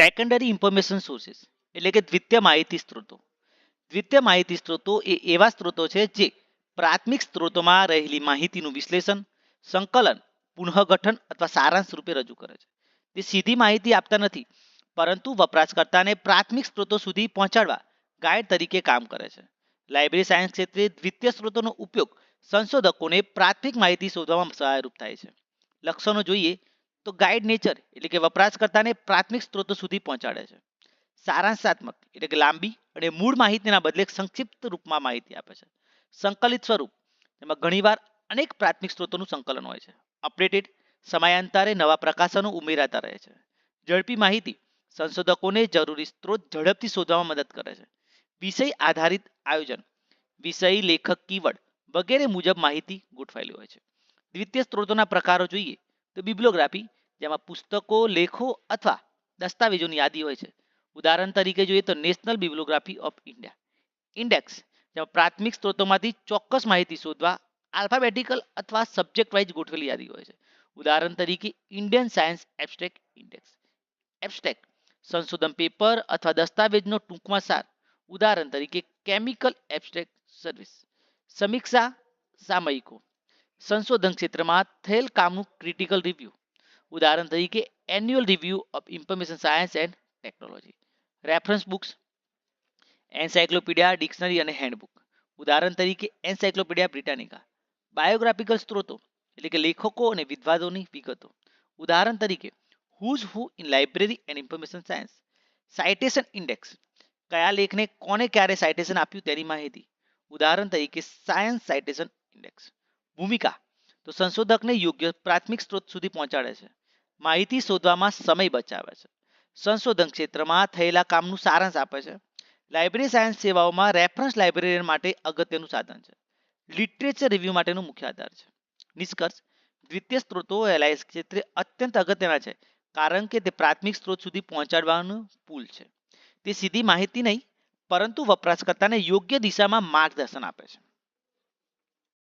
Secondary information sources એટલે કે દ્વિતીય માહિતી સ્ત્રોતો. દ્વિતીય માહિતી સ્ત્રોતો એ એવા સ્ત્રોતો છે જે પ્રાથમિક સ્ત્રોતોમાં રહેલી માહિતીનું વિશ્લેષણ, સંકલન, પુનઃગઠન અથવા સારાંશ રૂપે રજૂ કરે છે. તે સીધી માહિતી આપતા નથી, પરંતુ વપરાશકર્તાને પ્રાથમિક સ્ત્રોતો સુધી પહોંચાડવા ગાઈડ તરીકે કામ કરે છે. લાઇબ્રેરી સાયન્સ ક્ષેત્રે દ્વિતીય સ્ત્રોતોનો ઉપયોગ સંશોધકોને પ્રાથમિક માહિતી શોધવામાં સહાયરૂપ થાય છે. લક્ષણો જોઈએ તો ગાઈડ નેચર એટલે કે વપરાશકર્તાને પ્રાથમિક સ્ત્રોતો સુધી પહોંચાડે છે. સારાંશાત્મક એટલે કે લાંબી અને મૂળ માહિતીના બદલે સંક્ષિપ્ત રૂપમાં માહિતી આપે છે. સંકલિત સ્વરૂપ તેમાં ઘણીવાર અનેક પ્રાથમિક સ્ત્રોતોનું સંકલન હોય છે. અપડેટેડ સમયાંતરે નવા પ્રકાશનો ઉમેરાતા રહે છે. ઝડપી માહિતી સંશોધકોને જરૂરી સ્ત્રોત ઝડપથી શોધવામાં મદદ કરે છે. વિષય આધારિત આયોજન વિષય લેખક કીવર્ડ વગેરે મુજબ માહિતી ગોઠવાયેલી હોય છે. દ્વિતીય સ્ત્રોતોના પ્રકારો જોઈએ. તો બિબ્લોગ્રાફી જેમાં પુસ્તકો, લેખો અથવા દસ્તાવેજોની યાદી હોય છે. ઉદાહરણ તરીકે જોઈએ તો national bibliography of India. Index, જેમાં પ્રાથમિક સ્ત્રોતોમાંથી ચોક્કસ માહિતી શોધવા, આલ્ફાબેટિકલ અથવા સબ્જેક્ટ વાઇઝ ગોઠવેલી યાદી હોય છે. ઉદાહરણ તરીકે Indian science abstract index. Abstract, સંશોધન પેપર અથવા દસ્તાવેજનો ટૂંકમાં સાર. ઉદાહરણ તરીકે કેમિકલ એબ્સ્ટ્રેક્ટ સર્વિસ. સમીક્ષા સામયિકો. સંશોધન ક્ષેત્રમાં થયેલ કામનું ક્રિટિકલ રિવ્યૂ ઉદાહરણ તરીકે annual review of information science and technology reference books encyclopaedia dictionary અને હેન્ડબુક ઉદાહરણ તરીકે એન્સાયક્લોપીડિયા બ્રિટાનિકા બાયોગ્રાફિકલ સ્ત્રોતો, એટલે કે લેખકો અને વિદ્વાદોની વિગતો. ઉદાહરણ તરીકે who's who in library and information science citation index કયા લેખને કોને ક્યારે સાઇટેશન આપ્યું તેની માહિતી. ઉદાહરણ તરીકે સાયન્સ સાઇટેશન ઇન્ડેક્સ ભૂમિકા. તો સંશોધકને યોગ્ય પ્રાથમિક સ્ત્રોત સુધી પહોંચાડે છે. માહિતી શોધવામાં સમય બચાવે છે. સંશોધન ક્ષેત્રમાં થયેલા કામનું સારાંશ આપે છે. લાઇબ્રેરી સાયન્સ સેવાઓમાં રેફરન્સ લાઇબ્રેરિયન માટે અગત્યનું સાધન છે. લિટરેચર રિવ્યૂ માટેનું મુખ્ય આધાર છે. નિષ્કર્ષ, દ્વિતીય સ્ત્રોતો એલાયન્સ ક્ષેત્રે અત્યંત અગત્યના છે, કારણ કે તે પ્રાથમિક સ્ત્રોત સુધી પહોંચાડવાનું પુલ છે. તે સીધી માહિતી નહીં, પરંતુ વપરાશકર્તાને યોગ્ય દિશામાં માર્ગદર્શન આપે છે.